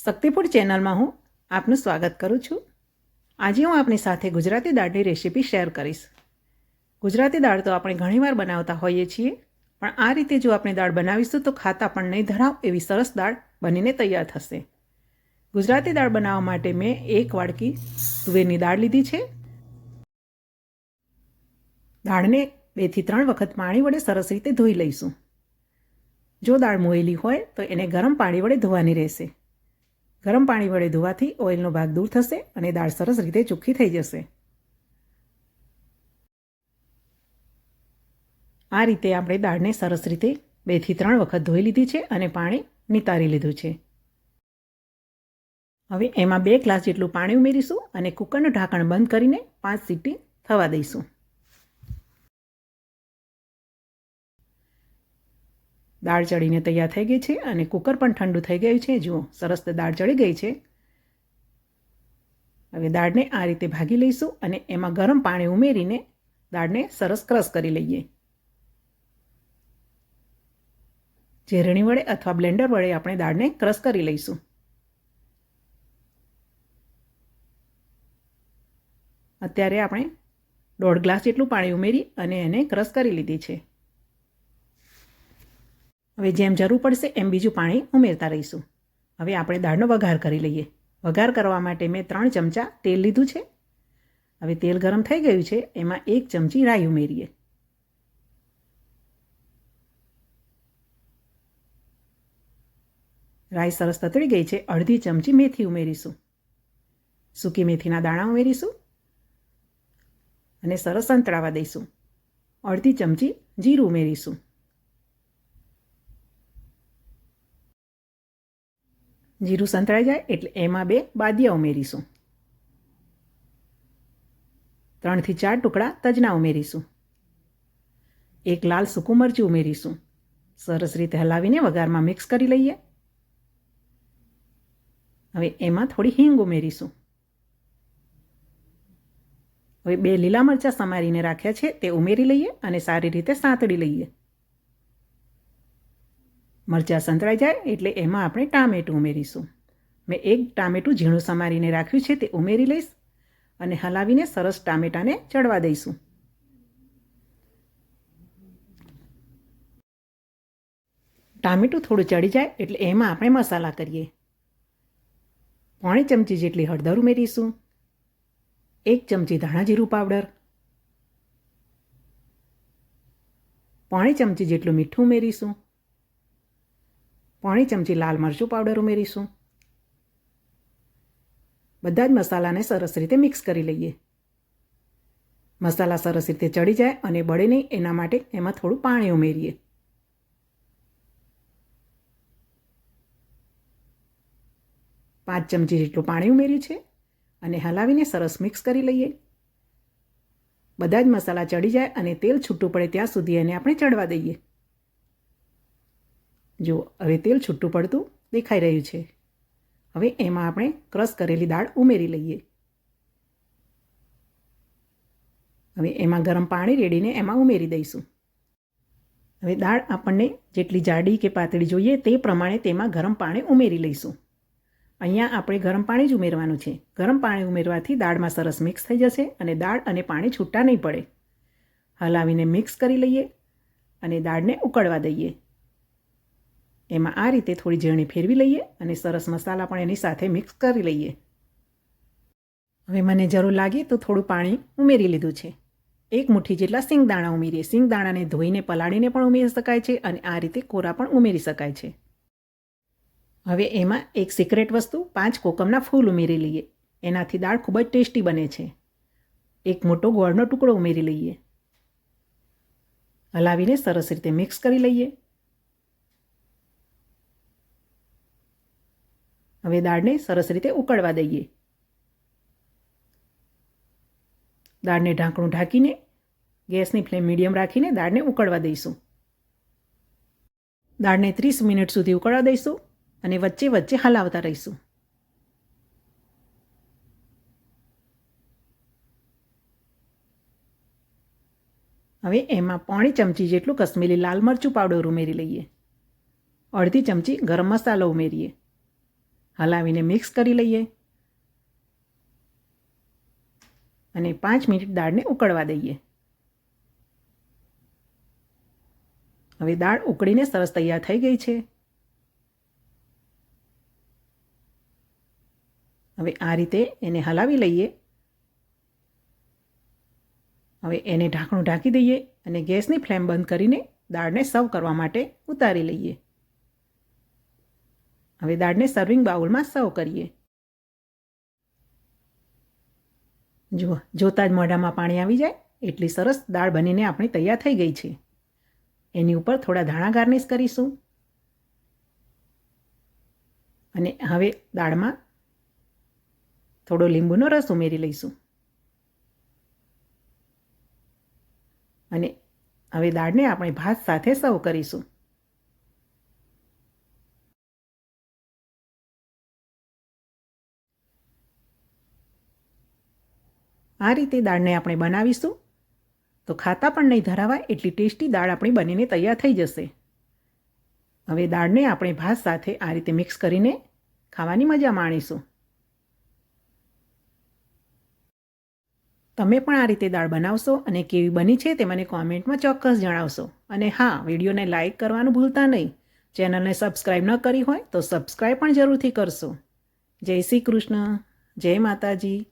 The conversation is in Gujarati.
શક્તિફૂડ ચેનલમાં હું આપનું સ્વાગત કરું છું. આજે હું આપની સાથે ગુજરાતી દાળની રેસીપી શેર કરીશ. ગુજરાતી દાળ તો આપણે ઘણીવાર બનાવતા હોઈએ છીએ, પણ આ રીતે જો આપણે દાળ બનાવીશું તો ખાતા પણ નહીં ધરાવ એવી સરસ દાળ બનીને તૈયાર થશે. ગુજરાતી દાળ બનાવવા માટે મેં એક વાડકી તુવેરની દાળ લીધી છે. દાળને બેથી ત્રણ વખત પાણી વડે સરસ રીતે ધોઈ લઈશું. જો દાળ મોયેલી હોય તો એને ગરમ પાણી વડે ધોવાની રહેશે. ગરમ પાણી વડે ધોવાથી ઓઇલનો ભાગ દૂર થશે અને દાળ સરસ રીતે ચોખ્ખી થઈ જશે. આ રીતે આપણે દાળને સરસ રીતે બેથી ત્રણ વખત ધોઈ લીધી છે અને પાણી નિતારી લીધું છે. હવે એમાં બે ગ્લાસ જેટલું પાણી ઉમેરીશું અને કુકરનું ઢાંકણ બંધ કરીને પાંચ સીટી થવા દઈશું. દાળ ચડીને તૈયાર થઈ ગઈ છે અને કુકર પણ ઠંડુ થઈ ગયું છે. જુઓ, સરસ દાળ ચડી ગઈ છે. હવે દાળને આ રીતે ભાગી લઈશું અને એમાં ગરમ પાણી ઉમેરીને દાળને સરસ ક્રશ કરી લઈએ. ઝેરણી વડે અથવા બ્લેન્ડર વડે આપણે દાળને ક્રશ કરી લઈશું. અત્યારે આપણે દોઢ ગ્લાસ જેટલું પાણી ઉમેરી અને એને ક્રશ કરી લીધી છે. હવે જેમ જરૂર પડશે એમ બીજું પાણી ઉમેરતા રહીશું. હવે આપણે દાળનો વઘાર કરી લઈએ. વઘાર કરવા માટે મેં ત્રણ ચમચા તેલ લીધું છે. હવે તેલ ગરમ થઈ ગયું છે, એમાં એક ચમચી રાઈ ઉમેરીએ. રાઈ સરસ તતળી ગઈ છે, અડધી ચમચી મેથી ઉમેરીશું. સૂકી મેથીના દાણા ઉમેરીશું અને સરસ સંતળાવા દઈશું. અડધી ચમચી જીરું ઉમેરીશું. જીરું સંતળાઈ જાય એટલે એમાં બે બાદિયા ઉમેરીશું. ત્રણથી ચાર ટુકડા તજના ઉમેરીશું. એક લાલ સૂકું મરચું ઉમેરીશું. સરસ રીતે હલાવીને વઘારમાં મિક્સ કરી લઈએ. હવે એમાં થોડી હિંગ ઉમેરીશું. હવે બે લીલા મરચાં સમારીને રાખ્યા છે તે ઉમેરી લઈએ અને સારી રીતે સાંતળી લઈએ. મરચાં સંતળાઈ જાય એટલે એમાં આપણે ટામેટું ઉમેરીશું. મેં એક ટામેટું ઝીણું સમારીને રાખ્યું છે, તે ઉમેરી લઈશ અને હલાવીને સરસ ટામેટાને ચડવા દઈશું. ટામેટું થોડું ચડી જાય એટલે એમાં આપણે મસાલા કરીએ. પોણી ચમચી જેટલી હળદર ઉમેરીશું, એક ચમચી ધાણા જીરું પાવડર, પોણી ચમચી જેટલું મીઠું ઉમેરીશું પોણી ચમચી લાલ મરચું પાવડર ઉમેરીશું. બધા જ મસાલાને સરસ રીતે મિક્સ કરી લઈએ. મસાલા સરસ રીતે ચડી જાય અને બળે નહીં, એના માટે એમાં થોડું પાણી ઉમેરીએ. પાંચ ચમચી જેટલું પાણી ઉમેર્યું છે અને હલાવીને સરસ મિક્સ કરી લઈએ. બધા જ મસાલા ચડી જાય અને તેલ છૂટું પડે ત્યાં સુધી એને આપણે ચડવા દઈએ. જો હવે તેલ છૂટું પડતું દેખાઈ રહ્યું છે. હવે એમાં આપણે ક્રશ કરેલી દાળ ઉમેરી લઈએ. હવે એમાં ગરમ પાણી રેડીને એમાં ઉમેરી દઈશું. હવે દાળ આપણને જેટલી જાડી કે પાતળી જોઈએ તે પ્રમાણે તેમાં ગરમ પાણી ઉમેરી લઈશું. અહીંયા આપણે ગરમ પાણી જ ઉમેરવાનું છે. ગરમ પાણી ઉમેરવાથી દાળમાં સરસ મિક્સ થઈ જશે અને દાળ અને પાણી છૂટા નહીં પડે. હલાવીને મિક્સ કરી લઈએ અને દાળને ઉકળવા દઈએ. એમાં આ રીતે થોડી ઝીણી ફેરવી લઈએ અને સરસ મસાલા પણ એની સાથે મિક્સ કરી લઈએ. હવે મને જરૂર લાગે તો થોડું પાણી ઉમેરી લીધું છે. એક મુઠ્ઠી જેટલા સિંગદાણા ઉમેરીએ. સિંગદાણાને ધોઈને પલાળીને પણ ઉમેરી શકાય છે અને આ રીતે કોરા પણ ઉમેરી શકાય છે. હવે એમાં એક સિક્રેટ વસ્તુ, પાંચ કોકમના ફૂલ ઉમેરી લઈએ. એનાથી દાળ ખૂબ જ ટેસ્ટી બને છે. એક મોટો ગોળનો ટુકડો ઉમેરી લઈએ. હલાવીને સરસ રીતે મિક્સ કરી લઈએ. હવે દાળને સરસ રીતે ઉકળવા દઈએ. દાળને ઢાંકણું ઢાંકીને, ગેસની ફ્લેમ મીડિયમ રાખીને દાળને ઉકળવા દઈશું. દાળને ત્રીસ મિનિટ સુધી ઉકળવા દઈશું અને વચ્ચે વચ્ચે હલાવતા રહીશું. હવે એમાં પોણી ચમચી જેટલું કશ્મીરી લાલ મરચું પાવડર ઉમેરી લઈએ. અડધી ચમચી ગરમ મસાલો ઉમેરીએ. હલાવીને મિક્સ કરી લઈએ. અને પાંચ મિનિટ દાળને ઉકળવા દઈએ. હવે દાળ ઉકળીને સરસ તૈયાર થઈ ગઈ છે. હવે આ રીતે એને હલાવી લઈએ. હવે એને ઢાંકણું ઢાંકી દઈએ અને ગેસની ફ્લેમ બંધ કરીને દાળને સર્વ કરવા માટે ઉતારી લઈએ. હવે દાળને સર્વિંગ બાઉલમાં સર્વ કરીએ. જુઓ, જોતા જ મોઢામાં પાણી આવી જાય, એટલી સરસ દાળ બનીને આપણી તૈયાર થઈ ગઈ છે. એની ઉપર થોડા ધાણા ગાર્નિશ કરીશું. અને હવે દાળમાં થોડો લીંબુનો રસ ઉમેરી લઈશું. અને હવે દાળને આપણે ભાત સાથે સર્વ કરીશું. આ રીતે દાળને આપણે બનાવીશું. તો ખાતા પણ નહીં ધરાવાય, એટલી ટેસ્ટી દાળ આપણી બનીને તૈયાર થઈ જશે. હવે દાળને આપણે ભાત સાથે આ રીતે મિક્સ કરીને ખાવાની મજા માણીશું. તમે પણ આ રીતે દાળ બનાવશો અને કેવી બની છે તે મને કોમેન્ટમાં ચોક્કસ જણાવશો. અને હા, વિડીયોને લાઇક કરવાનું ભૂલતા નહીં. ચેનલને સબસ્ક્રાઈબ ન કરી હોય તો સબસ્ક્રાઈબ પણ જરૂરથી કરશો. જય શ્રી કૃષ્ણ. જય માતાજી.